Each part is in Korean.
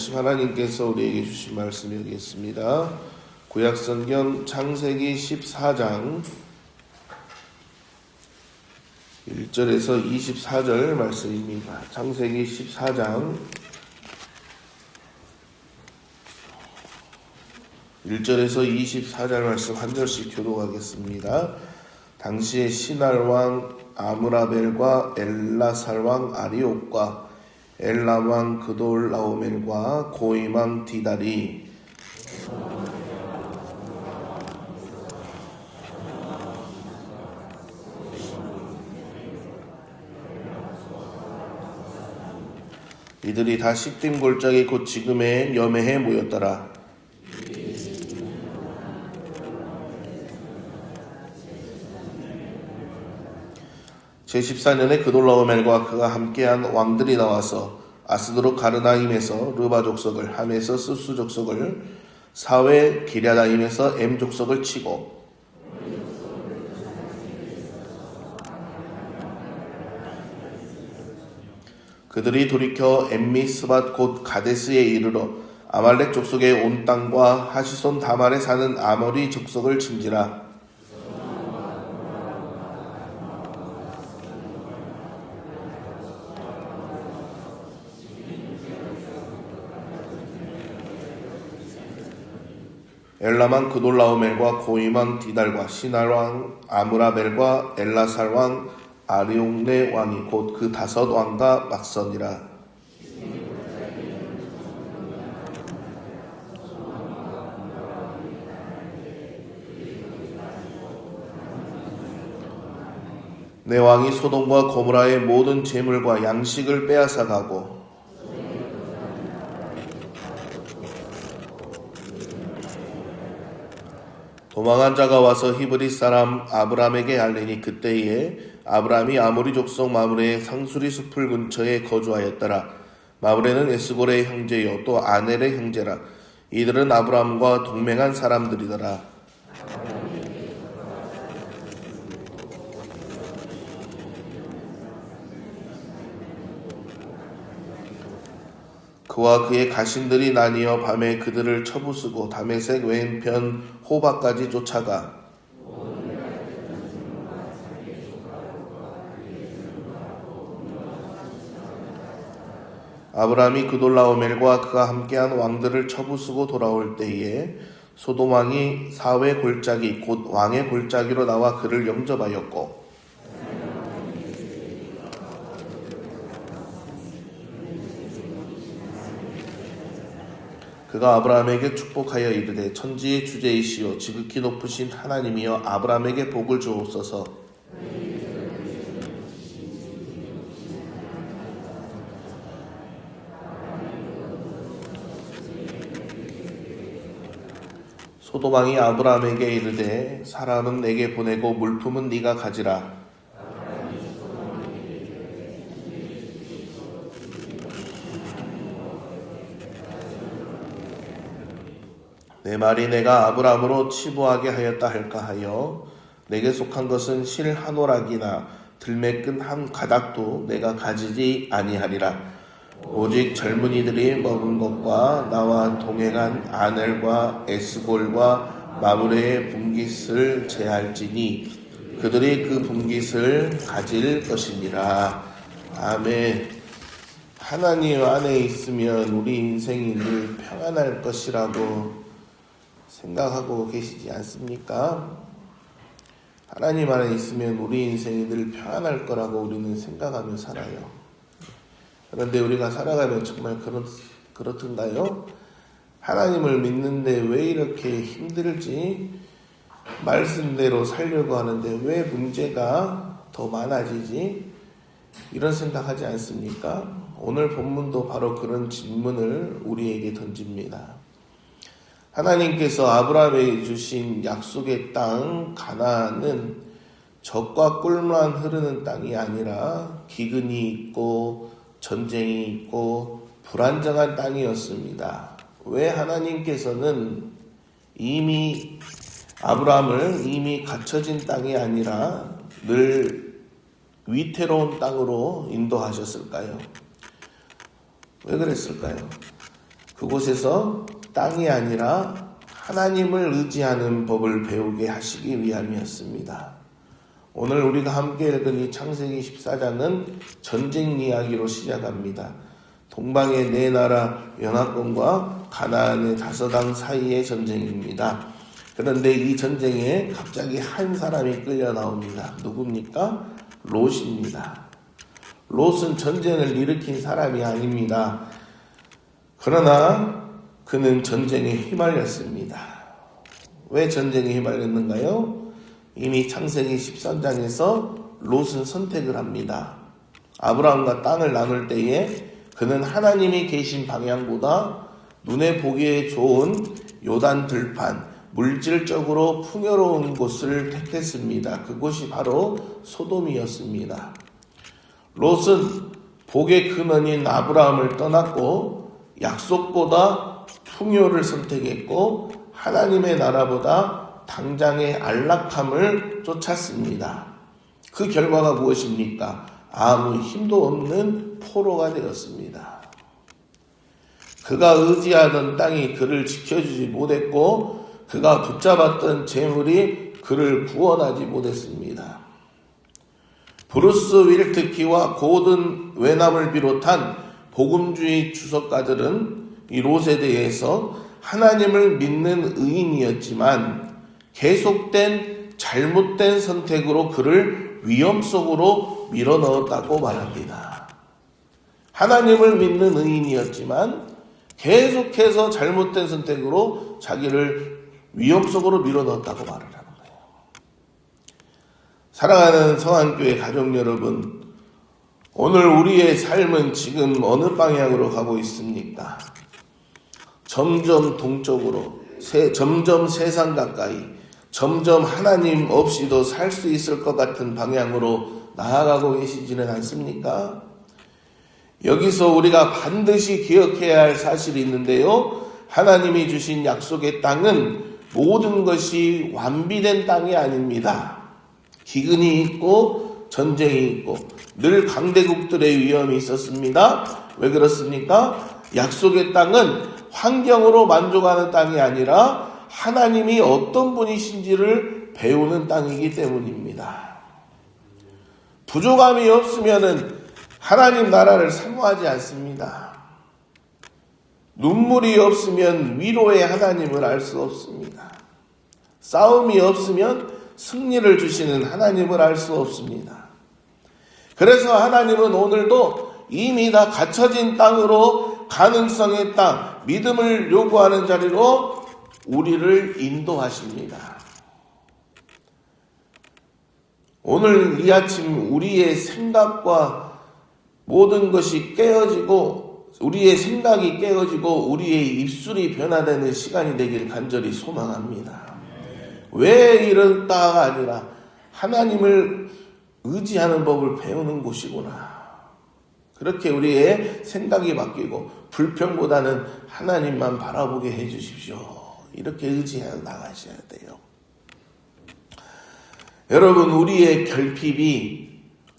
말씀 하나님께서 우리에게 주신 말씀 여기 있습니다. 구약성경 창세기 14장 1절에서 24절 말씀입니다. 창세기 14장 1절에서 24절 말씀 한 절씩 교독하겠습니다. 당시에 시날 왕 아므라벨과 엘라살 왕 아리옥과 엘람 왕 그돌 라오멜과 고임 왕 디다리 이들이 다 시딤 골짜기 곧 지금의 여매해 모였더라. 제14년에 그돌라오멜과 그가 함께한 왕들이 나와서 아스드로 가르나임에서 르바 족속을 함에서 스수 족속을 사회 기랴다임에서 엠 족속을 치고 그들이 돌이켜 엠미스밭 곧 가데스에 이르러 아말렉 족속의 온 땅과 하시손 다말에 사는 아머리 족속을 침지라 엘라만 그돌라오멜과 고이만 디달과 시날왕 아므라벨과 엘라살왕 아리옥네 왕이 곧 그 다섯 왕과 막선이라. 내 왕이 소돔과 고무라의 모든 재물과 양식을 빼앗아 가고 도망한 자가 와서 히브리 사람 아브람에게 알리니 그때에 아브람이 아모리 족속 마므레의 상수리 숲을 근처에 거주하였더라. 마므레는 에스골의 형제요 또 아넬의 형제라. 이들은 아브람과 동맹한 사람들이더라. 그와 그의 가신들이 나뉘어 밤에 그들을 쳐부수고 다메색 왼편 호박까지 쫓아가. 아브라함이 그돌라오멜과 그가 함께한 왕들을 쳐부수고 돌아올 때에 소돔 왕이 사회 골짜기 곧 왕의 골짜기로 나와 그를 영접하였고 그가 아브라함에게 축복하여 이르되 천지의 주제이시오. 지극히 높으신 하나님이여 아브라함에게 복을 주옵소서. 소도망이 아브라함에게 이르되 사람은 내게 보내고 물품은 네가 가지라 내 말이 내가 아브라함으로 치부하게 하였다 할까 하여 내게 속한 것은 실 한 오락이나 들매끈 한 가닥도 내가 가지지 아니하리라. 오직 젊은이들이 먹은 것과 나와 동행한 아넬과 에스골과 마무레의 분깃을 제할지니 그들이 그 분깃을 가질 것이니라 아멘. 하나님 안에 있으면 우리 인생이 늘 평안할 것이라고 생각하고 계시지 않습니까? 하나님 안에 있으면 우리 인생이 늘 평안할 거라고 우리는 생각하며 살아요. 그런데 우리가 살아가면 정말 그렇, 그렇던가요? 하나님을 믿는데 왜 이렇게 힘들지? 말씀대로 살려고 하는데 왜 문제가 더 많아지지? 이런 생각하지 않습니까? 오늘 본문도 바로 그런 질문을 우리에게 던집니다. 하나님께서 아브라함에게 주신 약속의 땅 가나안은 적과 꿀만 흐르는 땅이 아니라 기근이 있고 전쟁이 있고 불안정한 땅이었습니다. 왜 하나님께서는 이미 아브라함을 이미 갖춰진 땅이 아니라 늘 위태로운 땅으로 인도하셨을까요? 왜 그랬을까요? 그곳에서 땅이 아니라 하나님을 의지하는 법을 배우게 하시기 위함이었습니다. 오늘 우리가 함께 읽은 이 창세기 14장은 전쟁 이야기로 시작합니다. 동방의 네 나라 연합군과 가나안의 다섯 왕 사이의 전쟁입니다. 그런데 이 전쟁에 갑자기 한 사람이 끌려 나옵니다. 누굽니까? 롯입니다. 롯은 전쟁을 일으킨 사람이 아닙니다. 그러나 그는 전쟁에 휘말렸습니다. 왜 전쟁에 휘말렸는가요? 이미 창세기 13장에서 롯은 선택을 합니다. 아브라함과 땅을 나눌 때에 그는 하나님이 계신 방향보다 눈에 보기에 좋은 요단 들판, 물질적으로 풍요로운 곳을 택했습니다. 그곳이 바로 소돔이었습니다. 롯은 복의 근원인 아브라함을 떠났고 약속보다 풍요를 선택했고 하나님의 나라보다 당장의 안락함을 쫓았습니다. 그 결과가 무엇입니까? 아무 힘도 없는 포로가 되었습니다. 그가 의지하던 땅이 그를 지켜주지 못했고 그가 붙잡았던 재물이 그를 구원하지 못했습니다. 브루스 윌트키와 고든 외남을 비롯한 복음주의 주석가들은 이 롯에 대해서 하나님을 믿는 의인이었지만 계속된 잘못된 선택으로 그를 위험 속으로 밀어 넣었다고 말합니다. 하나님을 믿는 의인이었지만 계속해서 잘못된 선택으로 자기를 위험 속으로 밀어 넣었다고 말을 하는 거예요. 사랑하는 성한교회 가족 여러분, 오늘 우리의 삶은 지금 어느 방향으로 가고 있습니까? 점점 동쪽으로, 세, 점점 세상 가까이, 점점 하나님 없이도 살 수 있을 것 같은 방향으로 나아가고 계시지는 않습니까? 여기서 우리가 반드시 기억해야 할 사실이 있는데요. 하나님이 주신 약속의 땅은 모든 것이 완비된 땅이 아닙니다. 기근이 있고 전쟁이 있고 늘 강대국들의 위험이 있었습니다. 왜 그렇습니까? 약속의 땅은 환경으로 만족하는 땅이 아니라 하나님이 어떤 분이신지를 배우는 땅이기 때문입니다. 부족함이 없으면은 하나님 나라를 사모하지 않습니다. 눈물이 없으면 위로의 하나님을 알 수 없습니다. 싸움이 없으면 승리를 주시는 하나님을 알 수 없습니다. 그래서 하나님은 오늘도 이미 다 갖춰진 땅으로 가능성의 땅, 믿음을 요구하는 자리로 우리를 인도하십니다. 오늘 이 아침 우리의 생각과 모든 것이 깨어지고 우리의 생각이 깨어지고 우리의 입술이 변화되는 시간이 되길 간절히 소망합니다. 왜 이럴까가 아니라 하나님을 의지하는 법을 배우는 곳이구나. 그렇게 우리의 생각이 바뀌고 불평보다는 하나님만 바라보게 해 주십시오. 이렇게 의지해 나가셔야 돼요. 여러분, 우리의 결핍이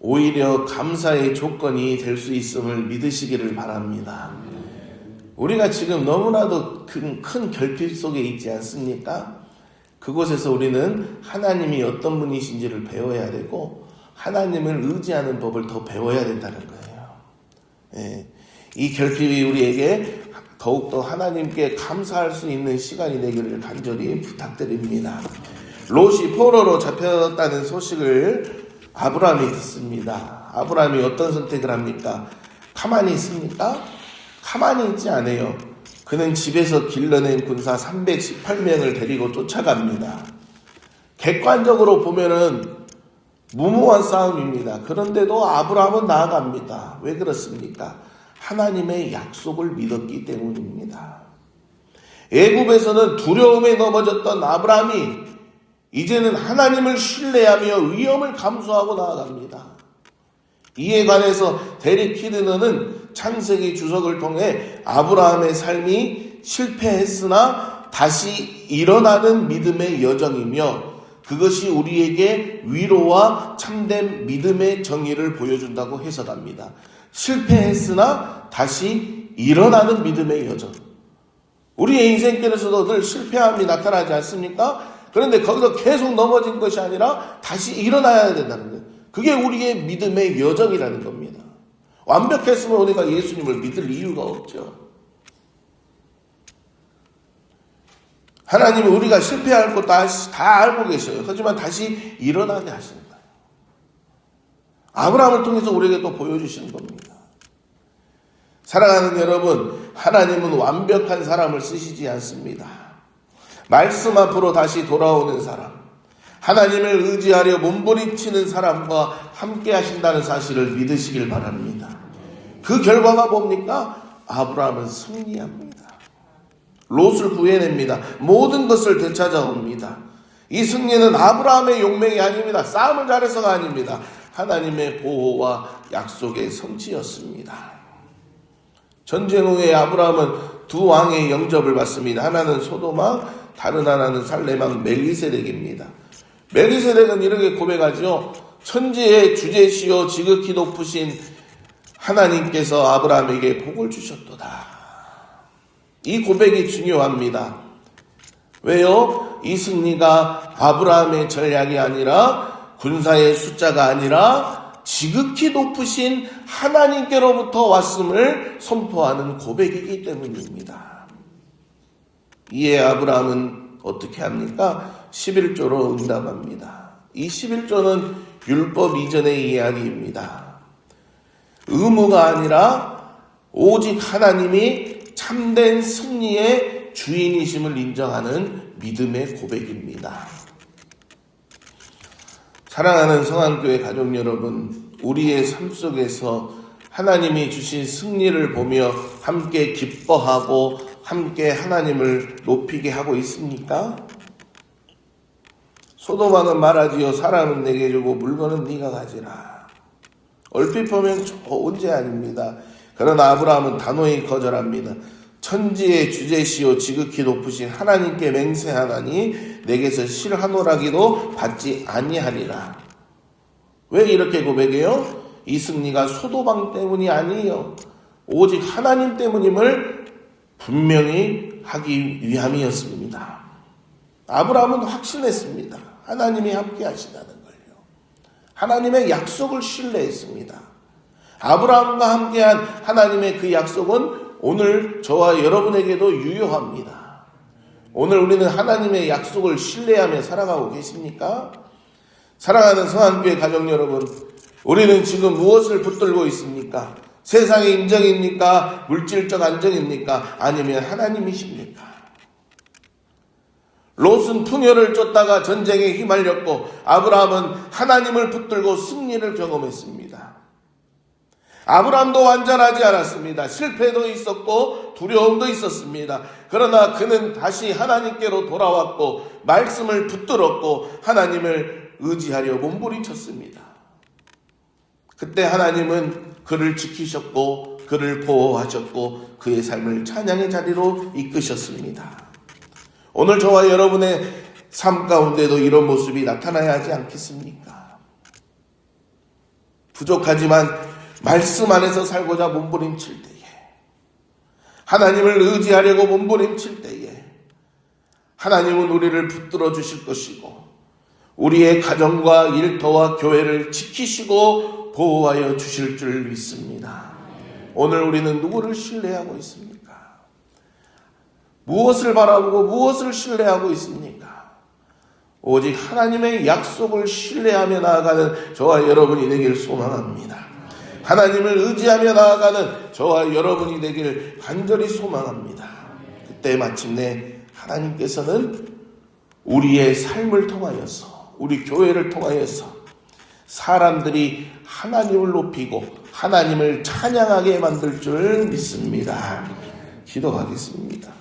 오히려 감사의 조건이 될 수 있음을 믿으시기를 바랍니다. 우리가 지금 너무나도 큰, 큰 결핍 속에 있지 않습니까? 그곳에서 우리는 하나님이 어떤 분이신지를 배워야 되고 하나님을 의지하는 법을 더 배워야 된다는 거예요. 예, 이 결핍이 우리에게 더욱더 하나님께 감사할 수 있는 시간이 되기를 간절히 부탁드립니다. 롯이 포로로 잡혔다는 소식을 아브라함이 듣습니다. 아브라함이 어떤 선택을 합니까? 가만히 있습니까? 가만히 있지 않아요. 그는 집에서 길러낸 군사 318명을 데리고 쫓아갑니다. 객관적으로 보면은 무모한 싸움입니다. 그런데도 아브라함은 나아갑니다. 왜 그렇습니까? 하나님의 약속을 믿었기 때문입니다. 애굽에서는 두려움에 넘어졌던 아브라함이 이제는 하나님을 신뢰하며 위험을 감수하고 나아갑니다. 이에 관해서 데릭 히드너는 창세기 주석을 통해 아브라함의 삶이 실패했으나 다시 일어나는 믿음의 여정이며 그것이 우리에게 위로와 참된 믿음의 정의를 보여준다고 해석합니다. 실패했으나 다시 일어나는 믿음의 여정. 우리의 인생길에서도 늘 실패함이 나타나지 않습니까? 그런데 거기서 계속 넘어진 것이 아니라 다시 일어나야 된다는 거예요. 그게 우리의 믿음의 여정이라는 겁니다. 완벽했으면 우리가 예수님을 믿을 이유가 없죠. 하나님은 우리가 실패할 것 다, 다 알고 계셔요. 하지만 다시 일어나게 거예요. 아브라함을 통해서 우리에게 또 보여주시는 겁니다. 사랑하는 여러분, 하나님은 완벽한 사람을 쓰시지 않습니다. 말씀 앞으로 다시 돌아오는 사람, 하나님을 의지하려 몸부림치는 사람과 함께 하신다는 사실을 믿으시길 바랍니다. 그 결과가 뭡니까? 아브라함은 승리합니다. 롯을 구해냅니다. 모든 것을 되찾아옵니다. 이 승리는 아브라함의 용맹이 아닙니다. 싸움을 잘해서가 아닙니다. 하나님의 보호와 약속의 성취였습니다. 전쟁 후에 아브라함은 두 왕의 영접을 받습니다. 하나는 소도망, 다른 하나는 살레망 멜기세덱입니다. 멜기세덱은 이렇게 고백하죠. 천지의 주제시요 지극히 높으신 하나님께서 아브라함에게 복을 주셨도다. 이 고백이 중요합니다. 왜요? 이 승리가 아브라함의 전략이 아니라 군사의 숫자가 아니라 지극히 높으신 하나님께로부터 왔음을 선포하는 고백이기 때문입니다. 이에 아브라함은 어떻게 합니까? 11조로 응답합니다. 이 11조는 율법 이전의 이야기입니다. 의무가 아니라 오직 하나님이 참된 승리의 주인이심을 인정하는 믿음의 고백입니다. 사랑하는 성안교회 가족 여러분, 우리의 삶 속에서 하나님이 주신 승리를 보며 함께 기뻐하고 함께 하나님을 높이게 하고 있습니까? 소도마는 말하지요. 사람은 내게 주고 물건은 네가 가지라. 얼핏 보면 좋은 제 아닙니다. 그러나 아브라함은 단호히 거절합니다. 천지의 주제시요 지극히 높으신 하나님께 맹세하나니 내게서 실하노라기도 받지 아니하리라. 왜 이렇게 고백해요? 이 승리가 소도방 때문이 아니에요. 오직 하나님 때문임을 분명히 하기 위함이었습니다. 아브라함은 확신했습니다. 하나님이 함께 하시다는 걸요. 하나님의 약속을 신뢰했습니다. 아브라함과 함께한 하나님의 그 약속은 오늘 저와 여러분에게도 유효합니다. 오늘 우리는 하나님의 약속을 신뢰하며 살아가고 계십니까? 사랑하는 성한교회 가족 여러분, 우리는 지금 무엇을 붙들고 있습니까? 세상의 인정입니까? 물질적 안정입니까? 아니면 하나님이십니까? 롯은 풍요를 쫓다가 전쟁에 휘말렸고 아브라함은 하나님을 붙들고 승리를 경험했습니다. 아브라함도 완전하지 않았습니다. 실패도 있었고 두려움도 있었습니다. 그러나 그는 다시 하나님께로 돌아왔고 말씀을 붙들었고 하나님을 의지하려 몸부림쳤습니다. 그때 하나님은 그를 지키셨고 그를 보호하셨고 그의 삶을 찬양의 자리로 이끄셨습니다. 오늘 저와 여러분의 삶 가운데도 이런 모습이 나타나야 하지 않겠습니까? 부족하지만 말씀 안에서 살고자 몸부림칠 때에 하나님을 의지하려고 몸부림칠 때에 하나님은 우리를 붙들어 주실 것이고 우리의 가정과 일터와 교회를 지키시고 보호하여 주실 줄 믿습니다. 오늘 우리는 누구를 신뢰하고 있습니까? 무엇을 바라보고 무엇을 신뢰하고 있습니까? 오직 하나님의 약속을 신뢰하며 나아가는 저와 여러분이 되길 소망합니다. 하나님을 의지하며 나아가는 저와 여러분이 되길 간절히 소망합니다. 그때 마침내 하나님께서는 우리의 삶을 통하여서 우리 교회를 통하여서 사람들이 하나님을 높이고 하나님을 찬양하게 만들 줄 믿습니다. 기도하겠습니다.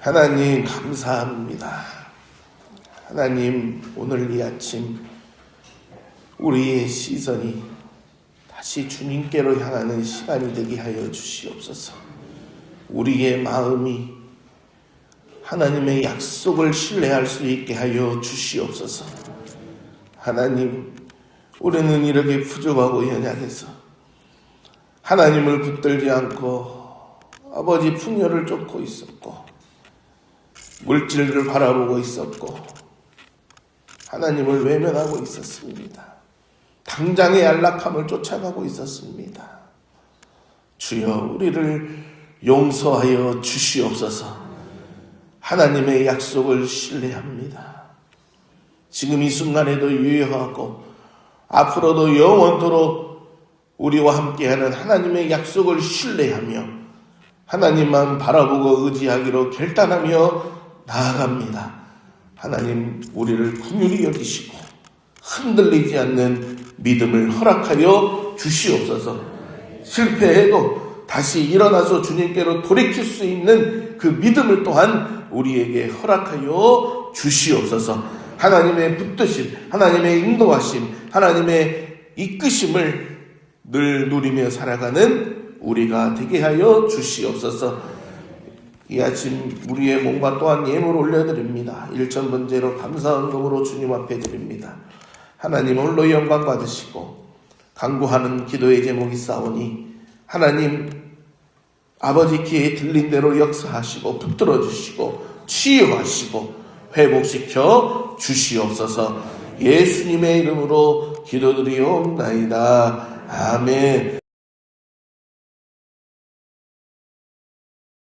하나님 감사합니다. 하나님 오늘 이 아침 우리의 시선이 다시 주님께로 향하는 시간이 되게 하여 주시옵소서. 우리의 마음이 하나님의 약속을 신뢰할 수 있게 하여 주시옵소서. 하나님, 우리는 이렇게 부족하고 연약해서 하나님을 붙들지 않고 아버지 풍요를 쫓고 있었고 물질을 바라보고 있었고 하나님을 외면하고 있었습니다. 당장의 안락함을 쫓아가고 있었습니다. 주여 우리를 용서하여 주시옵소서. 하나님의 약속을 신뢰합니다. 지금 이 순간에도 유효하고 앞으로도 영원토록 우리와 함께하는 하나님의 약속을 신뢰하며 하나님만 바라보고 의지하기로 결단하며 나아갑니다. 하나님 우리를 긍휼히 여기시고 흔들리지 않는 믿음을 허락하여 주시옵소서. 실패해도 다시 일어나서 주님께로 돌이킬 수 있는 그 믿음을 또한 우리에게 허락하여 주시옵소서. 하나님의 붙드심, 하나님의 인도하심, 하나님의 이끄심을 늘 누리며 살아가는 우리가 되게 하여 주시옵소서. 이 아침 우리의 몸과 또한 예물 올려드립니다. 일천 번제로 감사헌금으로 주님 앞에 드립니다. 하나님 홀로 영광 받으시고 강구하는 기도의 제목이 싸우니 하나님 아버지 귀에 들린 대로 역사하시고 붙들어 주시고 치유하시고 회복시켜 주시옵소서 예수님의 이름으로 기도드리옵나이다. 아멘.